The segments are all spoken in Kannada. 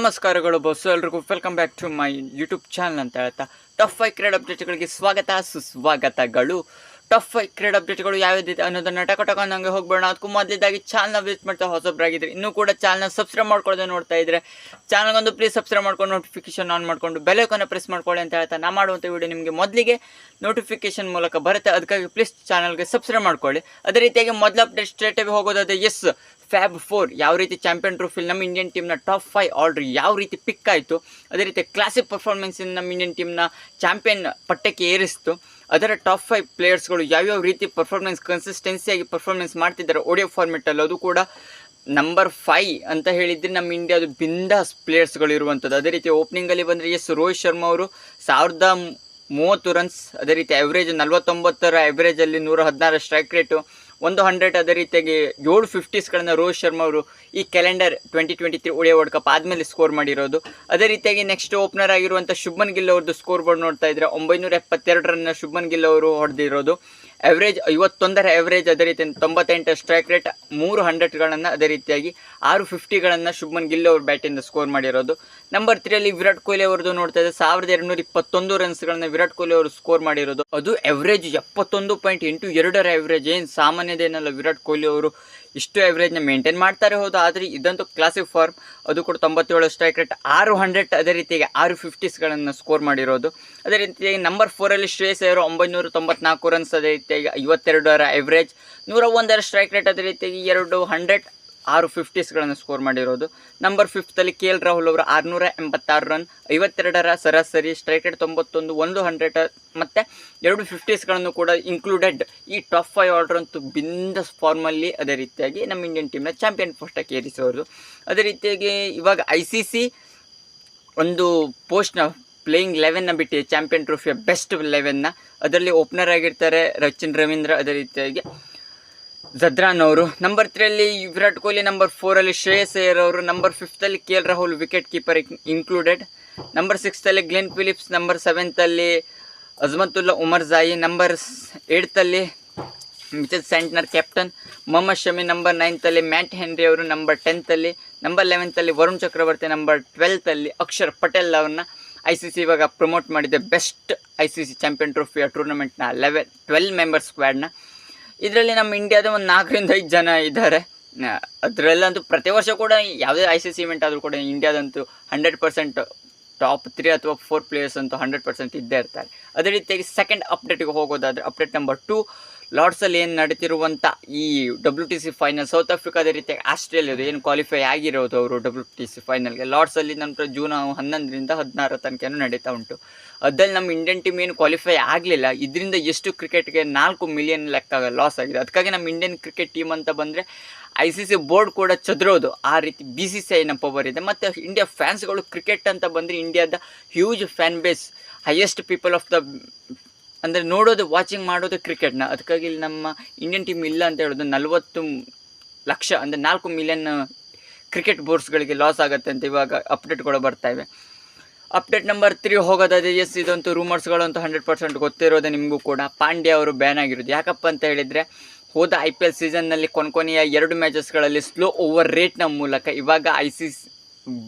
ನಮಸ್ಕಾರಗಳು ಬಸ್ಸು ಎಲ್ರಿಗೂ welcome back to my YouTube channel ಅಂತ ಹೇಳ್ತಾ. ಟಫ್ ಫೈ ಕ್ರೀಡ್ ಅಪ್ಡೇಟ್ಗಳಿಗೆ ಸ್ವಾಗತ, ಸುಸ್ವಾಗತಗಳು. ಟಫ್ ಫೈ ಕ್ರೀಡ್ ಅಪ್ಡೇಟ್ಗಳು ಯಾವ್ದಿದೆ ಅನ್ನೋದನ್ನ ಟಕ ಟಕ ನಂಗೆ ಹೋಗ್ಬೇಡ. ಅದಕ್ಕೂ ಮೊದಲಿದ್ದಾಗಿ ಚಾನಲ್ನ ವಿಸಿಟ್ ಮಾಡ್ತಾ ಹೊಸಬ್ರಾಗಿದ್ರೆ ಇನ್ನೂ ಕೂಡ ಚಾನಲ್ನ ಸಬ್ಸ್ಕ್ರೈಬ್ ಮಾಡ್ಕೊಳ್ಳೋದೇ ನೋಡ್ತಾ ಇದ್ರೆ ಚಾನಲ್ಗೊಂದು ಪ್ಲೀಸ್ ಸಬ್ಸ್ಕ್ರೈಬ್ ಮಾಡ್ಕೊಂಡು ನೋಟಿಫಿಕೇಶನ್ ಆನ್ ಮಾಡಿಕೊಂಡು ಬೆಲೆಕನ್ನು ಪ್ರೆಸ್ ಮಾಡ್ಕೊಳ್ಳಿ ಅಂತ ಹೇಳ್ತಾ ನಾ ಮಾಡುವಂಥ ವಿಡಿಯೋ ನಿಮಗೆ ಮೊದಲಿಗೆ ನೋಟಿಫಿಕೇಶನ್ ಮೂಲಕ ಬರುತ್ತೆ. ಅದಕ್ಕಾಗಿ ಪ್ಲೀಸ್ ಚಾನಲ್ಗೆ ಸಬ್ಸ್ಕ್ರೈಬ್ ಮಾಡ್ಕೊಳ್ಳಿ. ಅದೇ ರೀತಿಯಾಗಿ ಮೊದಲ ಅಪ್ಡೇಟ್ ಸ್ಟ್ರೇಟಾಗಿ ಹೋಗೋದಾದ್ರೆ ಎಸ್ ಫ್ಯಾಬ್ ಫೋರ್ ಯಾವ ರೀತಿ ಚಾಂಪಿಯನ್ ಟ್ರೋಫಿಲಿ ನಮ್ಮ ಇಂಡಿಯನ್ ಟೀಮ್ನ ಟಾಪ್ ಫೈ ಆಲ್ರೆಡಿ ಯಾವ ರೀತಿ ಪಿಕ್ ಆಯಿತು, ಅದೇ ರೀತಿ ಕ್ಲಾಸಿಕ್ ಪರ್ಫಾರ್ಮೆನ್ಸಿನ ನಮ್ಮ ಇಂಡಿಯನ್ ಟೀಮ್ನ ಚಾಂಪಿಯನ್ ಪಟ್ಟಕ್ಕೆ ಏರಿಸ್ತು. ಅದರ ಟಾಪ್ ಫೈವ್ ಪ್ಲೇಯರ್ಸ್ಗಳು ಯಾವ್ಯಾವ ರೀತಿ ಪರ್ಫಾರ್ಮೆನ್ಸ್ ಕನ್ಸಿಸ್ಟೆನ್ಸಿಯಾಗಿ ಪರ್ಫಾರ್ಮೆನ್ಸ್ ಮಾಡ್ತಿದ್ದಾರೆ ಒಡಿಯೋ ಫಾರ್ಮೆಟಲ್ಲಿ ಅದು ಕೂಡ ನಂಬರ್ ಫೈ ಅಂತ ಹೇಳಿದರೆ ನಮ್ಮ ಇಂಡಿಯಾದ ಬಿಂದಾಸ್ ಪ್ಲೇಯರ್ಸ್ಗಳು ಇರುವಂಥದ್ದು ಅದೇ ರೀತಿ ಓಪನಿಂಗಲ್ಲಿ ಬಂದರೆ ಎಸ್ ರೋಹಿತ್ ಶರ್ಮಾ ಅವರು ಸಾವಿರದ ಮೂವತ್ತು ರನ್ಸ್ ಅದೇ ರೀತಿ ಎವ್ರೇಜ್ ನಲ್ವತ್ತೊಂಬತ್ತರ ಎವ್ರೇಜಲ್ಲಿ ನೂರ ಹದಿನಾರು ಸ್ಟ್ರೈಕ್ ರೇಟು ಒಂದು ಹಂಡ್ರೆಡ್ ಅದೇ ರೀತಿಯಾಗಿ ಏಳು ಫಿಫ್ಟೀಸ್ಗಳನ್ನ ರೋಹಿತ್ ಶರ್ಮಾ ಅವರು ಈ ಕ್ಯಾಲೆಂಡರ್ ಟ್ವೆಂಟಿ ಟ್ವೆಂಟಿ ತ್ರೀ ಉಳಿಯ ವರ್ಲ್ಡ್ ಕಪ್ ಆದಮೇಲೆ ಸ್ಕೋರ್ ಮಾಡಿರೋದು. ಅದೇ ರೀತಿಯಾಗಿ ನೆಕ್ಸ್ಟ್ ಓಪನರ್ ಆಗಿರುವಂಥ ಶುಭನ್ ಗಿಲ್ ಅವ್ರದ್ದು ಸ್ಕೋರ್ ಬೋರ್ಡ್ ನೋಡ್ತಾ ಇದ್ರೆ, ಒಂಬೈನೂರ ಎಪ್ಪತ್ತೆರಡು ರನ್ನ ಗಿಲ್ ಅವರು ಹೊಡೆದಿರೋದು. ಆವ್ರೇಜ್ ಐವತ್ತೊಂದರ ಎವ್ರೇಜ್ ಅದೇ ರೀತಿ ತೊಂಬತ್ತೆಂಟು ಸ್ಟ್ರೈಕ್ ರೇಟ್ ಮೂರು ಹಂಡ್ರೆಡ್ಗಳನ್ನು ಅದೇ ರೀತಿಯಾಗಿ ಆರು ಫಿಫ್ಟಿಗಳನ್ನು ಶುಭ್ಮನ್ ಗಿಲ್ ಅವ್ರ ಬ್ಯಾಟಿಂದ ಸ್ಕೋರ್ ಮಾಡಿರೋದು. ನಂಬರ್ ತ್ರೀಯಲ್ಲಿ ವಿರಾಟ್ ಕೊಹ್ಲಿ ಅವ್ರದ್ದು ನೋಡ್ತಾ ಇದ್ದೆ ಸಾವಿರದ ಎರಡುನೂರ ಇಪ್ಪತ್ತೊಂದು ರನ್ಸ್ಗಳನ್ನು ವಿರಾಟ್ ಕೊಹ್ಲಿ ಅವರು ಸ್ಕೋರ್ ಮಾಡಿರೋದು. ಅದು ಎವ್ರೇಜ್ ಎಪ್ಪತ್ತೊಂದು ಪಾಯಿಂಟ್ ಎಂಟು ಎರಡರ ಎವ್ರೇಜ್ ಏನು ಸಾಮಾನ್ಯದೇನಲ್ಲ ವಿರಾಟ್ ಕೊಹ್ಲಿ ಅವರು ಇಷ್ಟು ಎವ್ರೇಜ್ನ ಮೇಂಟೈನ್ ಮಾಡ್ತಾರೆ ಹೌದು. ಆದರೆ ಇದಂತೂ ಕ್ಲಾಸಿಕ್ ಫಾರ್ಮ್ ಅದು ಕೂಡ ತೊಂಬತ್ತೇಳು ಸ್ಟ್ರೈಕ್ ರೇಟ್ ಆರು ಹಂಡ್ರೆಡ್ ಅದೇ ರೀತಿಯಾಗಿ ಆರು ಫಿಫ್ಟೀಸ್ಗಳನ್ನು ಸ್ಕೋರ್ ಮಾಡಿರೋದು. ಅದೇ ರೀತಿಯಾಗಿ ನಂಬರ್ ಫೋರಲ್ಲಿ ಶ್ರೇಯಸ್ ಅವರು ಒಂಬೈನೂರ ತೊಂಬತ್ನಾಲ್ಕು ರನ್ಸ್ ಅದೇ ರೀತಿಯಾಗಿ ಐವತ್ತೆರಡರ ಎವ್ರೇಜ್ ನೂರ ಒಂದರ ಸ್ಟ್ರೈಕ್ ರೇಟ್ ಅದೇ ರೀತಿಯಾಗಿ ಎರಡು ಹಂಡ್ರೆಡ್ ಆರು ಫಿಫ್ಟೀಸ್ಗಳನ್ನು ಸ್ಕೋರ್ ಮಾಡಿರೋದು. ನಂಬರ್ ಫಿಫ್ತಲ್ಲಿ ಕೆ ಎಲ್ ರಾಹುಲ್ ಅವರು ಆರುನೂರ ಎಂಬತ್ತಾರು ರನ್ ಐವತ್ತೆರಡರ ಸರಾಸರಿ ಸ್ಟ್ರೈಕ್ ರೇಟ್ ತೊಂಬತ್ತೊಂದು, ಒಂದು ಹಂಡ್ರೆಡ್ ಮತ್ತು ಎರಡು ಫಿಫ್ಟೀಸ್ಗಳನ್ನು ಕೂಡ ಇನ್ಕ್ಲೂಡೆಡ್ ಈ ಟಾಪ್ ಫೈವ್ ಆರ್ಡರ್ ಅಂತೂ ಬಿಂದಸ್ ಫಾರ್ಮಲ್ಲಿ ಅದೇ ರೀತಿಯಾಗಿ ನಮ್ಮ ಇಂಡಿಯನ್ ಟೀಮ್ನ ಚಾಂಪಿಯನ್ ಪೋಸ್ಟಕ್ಕೆ ಏರಿಸೋರು ಅದೇ ರೀತಿಯಾಗಿ ಇವಾಗ ಐ ಸಿ ಸಿ ಒಂದು ಪೋಸ್ಟ್ನ ಪ್ಲೇಯಿಂಗ್ ಲೆವೆನ್ನ ಬಿಟ್ಟಿದೆ ಚಾಂಪಿಯನ್ ಟ್ರೋಫಿಯ ಬೆಸ್ಟ್ ಲೆವೆನ್ನ ಅದರಲ್ಲಿ ಓಪನರ್ ಆಗಿರ್ತಾರೆ ರಚಿನ್ ರವೀಂದ್ರ ಅದೇ ರೀತಿಯಾಗಿ. ಜದ್ರಾನ್ ಅವರು ನಂಬರ್ ತ್ರೀಯಲ್ಲಿ ವಿರಾಟ್ ಕೊಹ್ಲಿ ನಂಬರ್ ಫೋರಲ್ಲಿ ಶ್ರೇಯಸ್ ಅಯ್ಯರ್ ಅವರು number ಫಿಫ್ತಲ್ಲಿ K L Rahul wicket keeper included number ಸಿಕ್ಸ್ತಲ್ಲಿ Glenn Phillips number ಸೆವೆಂತಲ್ಲಿ Azmatullah Omarzai number ಏಯ್ತಲ್ಲಿ Mitchell Santner captain Mohammed Shami number ನೈನ್ತಲ್ಲಿ Matt Henry ಅವರು ನಂಬರ್ ಟೆಂತಲ್ಲಿ ನಂಬರ್ ಲೆವೆಂತಲ್ಲಿ ವರುಣ್ ಚಕ್ರವರ್ತಿ ನಂಬರ್ ಟ್ವೆಲ್ತಲ್ಲಿ ಅಕ್ಷರ್ ಪಟೇಲ್ ಅವ್ರನ್ನ ಐ ಸಿ ಸಿ ಇವಾಗ ಪ್ರಮೋಟ್ ಮಾಡಿದೆ. Best I C C champion ಟ್ರೋಫಿಯ ಟೂರ್ನಮೆಂಟ್ನ ಲೆವೆನ್ ಟ್ವೆಲ್ ಮೆಂಬರ್ ಸ್ಕ್ವಾಡ್ನ ಇದರಲ್ಲಿ ನಮ್ಮ ಇಂಡಿಯಾದ ಒಂದು ನಾಲ್ಕರಿಂದ ಐದು ಜನ ಇದ್ದಾರೆ. ಅದರಲ್ಲಂತೂ ಪ್ರತಿ ವರ್ಷ ಕೂಡ ಯಾವುದೇ ಐ ಸಿ ಸಿ ಇವೆಂಟ್ ಆದರೂ ಕೂಡ ಇಂಡಿಯಾದಂತೂ ಹಂಡ್ರೆಡ್ ಪರ್ಸೆಂಟ್ ಟಾಪ್ ತ್ರೀ ಅಥವಾ ಫೋರ್ ಪ್ಲೇಯರ್ಸ್ ಅಂತೂ ಹಂಡ್ರೆಡ್ ಪರ್ಸೆಂಟ್ ಇದ್ದೇ ಇರ್ತಾರೆ. ಅದೇ ರೀತಿಯಾಗಿ ಸೆಕೆಂಡ್ ಅಪ್ಡೇಟಿಗೆ ಹೋಗೋದಾದರೆ ಅಪ್ಡೇಟ್ ನಂಬರ್ ಟು ಲಾರ್ಡ್ಸಲ್ಲಿ ಏನು ನಡೀತಿರುವಂಥ ಈ W T C final South ಆಫ್ರಿಕಾದ ರೀತಿ ಆಸ್ಟ್ರೇಲಿಯಾದ ಏನು ಕ್ವಾಲಿಫೈ ಆಗಿರೋದು ಅವರು ಡಬ್ಲ್ಯೂ ಟಿ ಸಿ ಫೈನಲ್ಗೆ ಲಾರ್ಡ್ಸಲ್ಲಿ ನಂತರ ಜೂನ್ ಹನ್ನೊಂದರಿಂದ ಹದಿನಾರು ತನಕ ನಡೀತಾ ಉಂಟು. ಅದ್ರಲ್ಲಿ ನಮ್ಮ ಇಂಡಿಯನ್ ಟೀಮ್ ಏನು ಕ್ವಾಲಿಫೈ ಆಗಲಿಲ್ಲ. ಇದರಿಂದ ಎಷ್ಟು ಕ್ರಿಕೆಟ್ಗೆ ನಾಲ್ಕು ಮಿಲಿಯನ್ ಲೆಕ್ಕ ಲಾಸ್ ಆಗಿದೆ. ಅದಕ್ಕಾಗಿ ನಮ್ಮ ಇಂಡಿಯನ್ ಕ್ರಿಕೆಟ್ ಟೀಮ್ ಅಂತ ಬಂದರೆ ಐ ಸಿ ಸಿ ಬೋರ್ಡ್ ಕೂಡ ಚದರೋದು. ಆ ರೀತಿ ಬಿ ಸಿ ಸಿ ಐನ ಪವರ್ ಇದೆ. ಮತ್ತು ಇಂಡಿಯಾ ಫ್ಯಾನ್ಸ್ಗಳು ಕ್ರಿಕೆಟ್ ಅಂತ ಬಂದರೆ ಇಂಡಿಯಾದ huge fan base highest people of the ಅಂದರೆ ನೋಡೋದು ವಾಚಿಂಗ್ ಮಾಡೋದು ಕ್ರಿಕೆಟ್ನ ಅದಕ್ಕಾಗಿ ಇಲ್ಲಿ ನಮ್ಮ ಇಂಡಿಯನ್ ಟೀಮ್ ಇಲ್ಲ ಅಂತ ಹೇಳೋದು ನಲವತ್ತು ಲಕ್ಷ, ಅಂದರೆ ನಾಲ್ಕು ಮಿಲಿಯನ್ ಕ್ರಿಕೆಟ್ ಬೋರ್ಡ್ಸ್ಗಳಿಗೆ ಲಾಸ್ ಆಗುತ್ತೆ ಅಂತ ಇವಾಗ ಅಪ್ಡೇಟ್ಗಳು ಬರ್ತಾ ಇವೆ. ಅಪ್ಡೇಟ್ ನಂಬರ್ ತ್ರೀ ಹೋಗೋದಾದ್ರೆ ಎಸ್ ಇದಂತೂ ರೂಮರ್ಸ್ಗಳಂತೂ ಹಂಡ್ರೆಡ್ ಪರ್ಸೆಂಟ್ ಗೊತ್ತಿರೋದು ನಿಮಗೂ ಕೂಡ. ಪಾಂಡ್ಯ ಅವರು ಬ್ಯಾನ್ ಆಗಿರೋದು. ಯಾಕಪ್ಪ ಅಂತ ಹೇಳಿದರೆ, ಹೋದ ಐ ಪಿ ಎಲ್ ಸೀಸನ್ನಲ್ಲಿ ಕೊನೆಯ ಎರಡು ಮ್ಯಾಚಸ್ಗಳಲ್ಲಿ ಸ್ಲೋ ಓವರ್ ರೇಟ್ನ ಮೂಲಕ ಇವಾಗ I C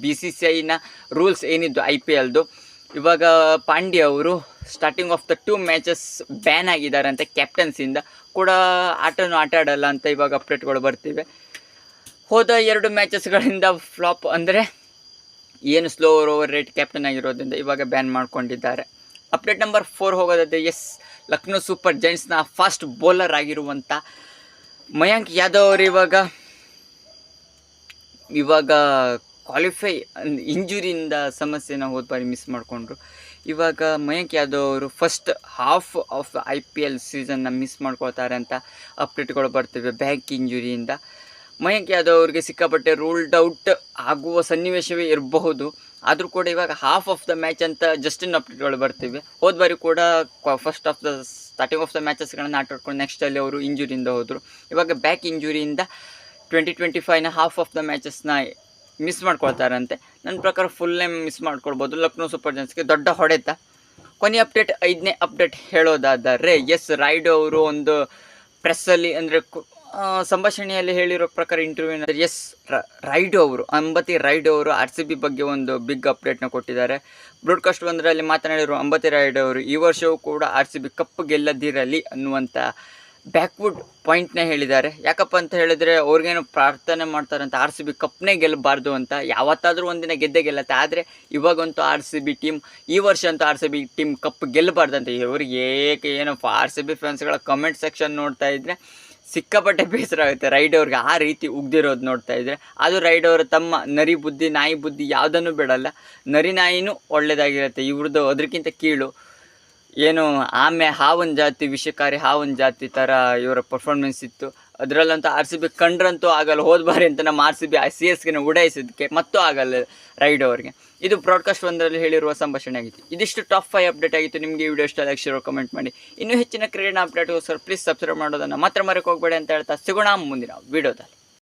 B C C ಐನ ರೂಲ್ಸ್ ಏನಿದ್ದು ಐ ಪಿ ಎಲ್ದು ಇವಾಗ ಪಾಂಡ್ಯ ಅವರು starting of the two matches ban ಆಗಿದ್ದಾರೆ ಅಂತ ಕ್ಯಾಪ್ಟನ್ಸಿಂದ ಕೂಡ ಆಟನೂ ಆಟ ಆಡಲ್ಲ ಅಂತ ಇವಾಗ ಅಪ್ಡೇಟ್ಗಳು ಬರ್ತಿವೆ. ಹೋದ ಎರಡು ಮ್ಯಾಚಸ್ಗಳಿಂದ ಫ್ಲಾಪ್ ಅಂದರೆ ಏನು ಸ್ಲೋ ಓವರ್ ರೇಟ್ ಕ್ಯಾಪ್ಟನ್ ಆಗಿರೋದ್ರಿಂದ ಇವಾಗ ಬ್ಯಾನ್ ಮಾಡ್ಕೊಂಡಿದ್ದಾರೆ. ಅಪ್ಡೇಟ್ ನಂಬರ್ ಫೋರ್ ಹೋಗೋದಂತೆ ಎಸ್ ಲಕ್ನೋ ಸೂಪರ್ ಜೈಂಟ್ಸ್ನ ಫಾಸ್ಟ್ ಬೌಲರ್ ಆಗಿರುವಂಥ ಮಯಾಂಕ್ ಯಾದವ್ ಅವರು ಇವಾಗ ಇವಾಗ ಕ್ವಾಲಿಫೈ ಇಂಜುರಿಯಿಂದ ಸಮಸ್ಯೆನ ಹೋದ ಬಾರಿ ಮಿಸ್ ಮಾಡಿಕೊಂಡ್ರು. ಇವಾಗ ಮಯಾಂಕ್ ಯಾದವ್ ಅವರು first half of I P L ಸೀಸನ್ನ miss ಮಾಡ್ಕೊಳ್ತಾರೆ ಅಂತ ಅಪ್ಡೇಟ್ಗಳು ಬರ್ತಿವೆ ಬ್ಯಾಕ್ ಇಂಜುರಿಯಿಂದ ಮಯಾಂಕ್ ಯಾದವ್ ಅವರಿಗೆ ಸಿಕ್ಕಾಪಟ್ಟೆ ರೂಲ್ಡ್ ಔಟ್ ಆಗುವ ಸನ್ನಿವೇಶವೇ ಇರಬಹುದು. ಆದರೂ ಕೂಡ ಇವಾಗ ಹಾಫ್ ಆಫ್ ದ ಮ್ಯಾಚ್ ಅಂತ ಜಸ್ಟಿನ್ ಅಪ್ಡೇಟ್ಗಳು ಬರ್ತಿವೆ. ಹೋದ ಬಾರಿ ಕೂಡ first of the starting of the ಮ್ಯಾಚಸ್ಗಳನ್ನು ಆಟಾಡ್ಕೊಂಡು ನೆಕ್ಸ್ಟಲ್ಲಿ ಅವರು ಇಂಜುರಿಯಿಂದ ಹೋದರು. ಇವಾಗ ಬ್ಯಾಕ್ ಇಂಜುರಿಯಿಂದ ಟ್ವೆಂಟಿ ಟ್ವೆಂಟಿ ಫೈವ್ನ ಹಾಫ್ ಆಫ್ ದ ಮ್ಯಾಚಸ್ನ ಮಿಸ್ ಮಾಡ್ಕೊಳ್ತಾರಂತೆ. ನನ್ನ ಪ್ರಕಾರ ಫುಲ್ ನೇಮ್ ಮಿಸ್ ಮಾಡ್ಕೊಳ್ಬೋದು. ಲಕ್ನೋ ಸೂಪರ್ ಜನ್ಸ್ಗೆ ದೊಡ್ಡ ಹೊಡೆತ. ಕೊನೆ ಅಪ್ಡೇಟ್ ಐದನೇ ಅಪ್ಡೇಟ್ ಹೇಳೋದಾದರೆ ಎಸ್ ರೈಡ್ ಅವರು ಒಂದು ಪ್ರೆಸ್ಸಲ್ಲಿ ಅಂದರೆ ಸಂಭಾಷಣೆಯಲ್ಲಿ ಹೇಳಿರೋ ಪ್ರಕಾರ ಇಂಟರ್ವ್ಯೂನ ಎಸ್ ರೈಡ್ ಅವರು, ಅಂಬತಿ ರೈಡ್ ಅವರು ಆರ್ ಸಿ ಬಿ ಬಗ್ಗೆ ಒಂದು ಬಿಗ್ ಅಪ್ಡೇಟ್ನ ಕೊಟ್ಟಿದ್ದಾರೆ. ಬ್ರಾಡ್ಕಾಸ್ಟ್ ಒಂದರಲ್ಲಿ ಮಾತನಾಡಿರುವ ಅಂಬತಿ ರೈಡ್ ಅವರು, ಈ ವರ್ಷವೂ ಕೂಡ ಆರ್ ಸಿ ಬಿ ಕಪ್ ಗೆಲ್ಲದಿರಲಿ ಅನ್ನುವಂಥ ಬ್ಯಾಕ್ವುಡ್ ಪಾಯಿಂಟ್ನ ಹೇಳಿದ್ದಾರೆ. ಯಾಕಪ್ಪ ಅಂತ ಹೇಳಿದರೆ ಅವ್ರಿಗೇನು ಪ್ರಾರ್ಥನೆ ಮಾಡ್ತಾರಂತ ಆರ್ ಸಿ ಬಿ ಕಪ್ನೇ ಗೆಲ್ಲಬಾರ್ದು ಅಂತ ಯಾವತ್ತಾದರೂ ಒಂದಿನ ಗೆದ್ದೇ ಗೆಲ್ಲತ್ತೆ. ಆದರೆ ಇವಾಗಂತೂ ಆರ್ ಸಿ ಬಿ ಟೀಮ್ ಈ ವರ್ಷ ಅಂತೂ R C B team cup ಗೆಲ್ಲಬಾರ್ದಂತ ಇವ್ರಿಗೆ ಏಕೆ ಏನೋ ಆರ್ ಸಿ ಬಿ ಫ್ಯಾನ್ಸ್ಗಳ ಕಮೆಂಟ್ ಸೆಕ್ಷನ್ ನೋಡ್ತಾ ಇದ್ದರೆ ಸಿಕ್ಕಾಪಟ್ಟೆ ಬೇಸರ ಆಗುತ್ತೆ ರೈಡ್ ಅವ್ರಿಗೆ ಆ ರೀತಿ ಉಗ್ದಿರೋದು ನೋಡ್ತಾ ಇದ್ರೆ. ಅದು ರೈಡ್ ಅವರು ತಮ್ಮ ನರಿ ಬುದ್ಧಿ, ನಾಯಿ ಬುದ್ಧಿ ಯಾವುದನ್ನು ಬಿಡಲ್ಲ. ನರಿ ನಾಯಿನೂ ಒಳ್ಳೆಯದಾಗಿರುತ್ತೆ ಇವ್ರದ್ದು ಅದಕ್ಕಿಂತ ಕೀಳು. ಏನು ಆಮೆ ಹಾವನ್ ಜಾತಿ, ವಿಷಕಾರಿ ಹಾವನ್ ಜಾತಿ ಥರ ಇವರ ಪರ್ಫಾರ್ಮೆನ್ಸ್ ಇತ್ತು. ಅದರಲ್ಲಂತೂ ಆರ್ ಸಿ ಬಿ ಕಂಡ್ರಂತೂ ಆಗಲ್ಲ, ಹೋದ ಬಾರಿ ಅಂತ ನಮ್ಮ ಆರ್ ಸಿ ಬಿ ಸಿ ಎಸ್ಗೆ ಉಡಾಯಿಸಿದ್ದಕ್ಕೆ ಮತ್ತೂ ಆಗಲ್ಲ ರೈಡ್ ಅವರಿಗೆ. ಇದು ಬ್ರಾಡ್ಕಾಸ್ಟ್ ಒಂದರಲ್ಲಿ ಹೇಳಿರುವ ಸಂಭಾಷಣೆ ಆಗಿತ್ತು. ಇದಿಷ್ಟು ಟಾಪ್ ಫೈವ್ ಅಪ್ಡೇಟ್ ಆಗಿತ್ತು. ನಿಮಗೆ ವಿಡಿಯೋ ಇಷ್ಟ ಲೈಕ್ ಶೇರ್ ಕಮೆಂಟ್ ಮಾಡಿ. ಇನ್ನೂ ಹೆಚ್ಚಿನ ಕ್ರೀಡಾ ಅಪ್ಡೇಟ್ಗೋಸ್ಕರ ಪ್ಲೀಸ್ ಸಬ್ಸ್ಕ್ರೈಬ್ ಮಾಡೋದನ್ನು ಮಾತ್ರ ಮರಕ್ಕೆ ಹೋಗಬೇಡಿ ಅಂತ ಹೇಳ್ತಾ ಸಿಗೋಣ ಮುಂದಿನ ವಿಡಿಯೋದಲ್ಲಿ